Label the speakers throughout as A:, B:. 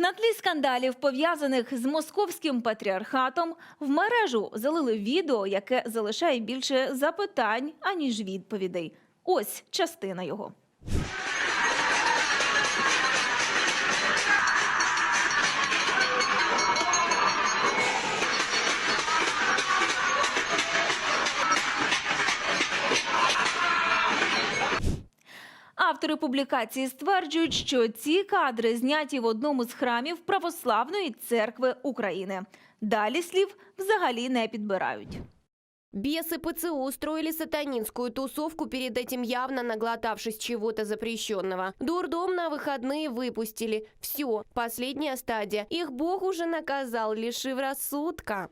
A: На тлі скандалів, пов'язаних з московським патріархатом, в мережу залили відео, яке залишає більше запитань аніж відповідей. Ось частина його. Автори публікації стверджують, що ці кадри зняті в одному з храмів Православної церкви України. Далі слів взагалі не підбирають.
B: Бесы ПЦУ устроили сатанинскую тусовку, перед этим явно наглотавшись чего-то запрещенного. Дурдом на выходные выпустили. Все, последняя стадия. Их бог уже наказал, лишив рассудка.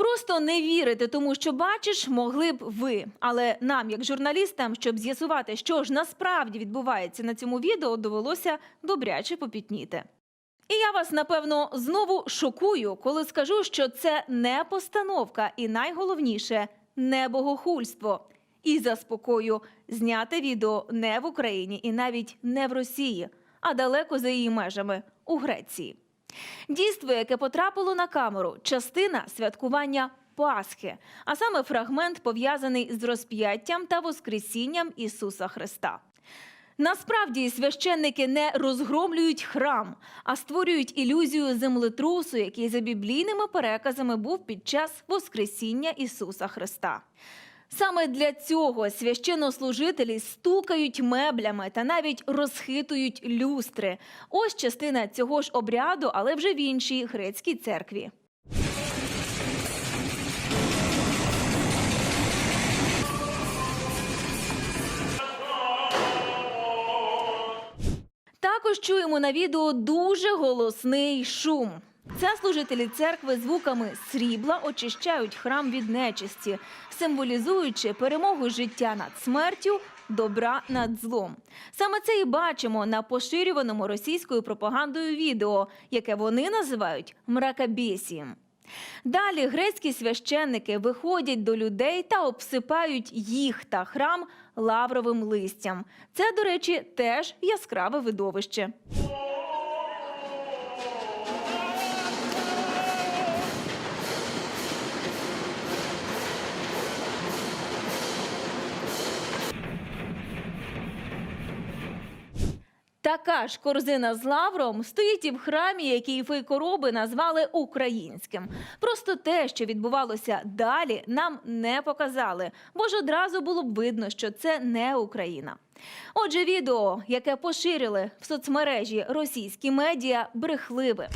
A: Просто не вірити тому, що бачиш, могли б ви. Але нам, як журналістам, щоб з'ясувати, що ж насправді відбувається на цьому відео, довелося добряче попітніти. І я вас напевно знову шокую, коли скажу, що це не постановка, і найголовніше не богохульство. І заспокою, зняте відео не в Україні і навіть не в Росії, а далеко за її межами у Греції. Дійство, яке потрапило на камеру, частина святкування Пасхи, а саме фрагмент пов'язаний з розп'яттям та воскресінням Ісуса Христа. Насправді священники не розгромлюють храм, а створюють ілюзію землетрусу, який за біблійними переказами був під час Воскресіння Ісуса Христа. Саме для цього священнослужителі стукають меблями та навіть розхитують люстри. Ось частина цього ж обряду, але вже в іншій грецькій церкві. Також чуємо на відео дуже голосний шум. Це служителі церкви звуками срібла очищають храм від нечисті, символізуючи перемогу життя над смертю, добра над злом. Саме це і бачимо на поширюваному російською пропагандою відео, яке вони називають мракабесієм. Далі грецькі священники виходять до людей та обсипають їх та храм лавровим листям. Це, до речі, теж яскраве видовище. Така ж корзина з лавром стоїть і в храмі, який фейкороби назвали українським. Просто те, що відбувалося далі, нам не показали, бо ж одразу було б видно, що це не Україна. Отже, відео, яке поширили в соцмережі російські медіа, брехливе.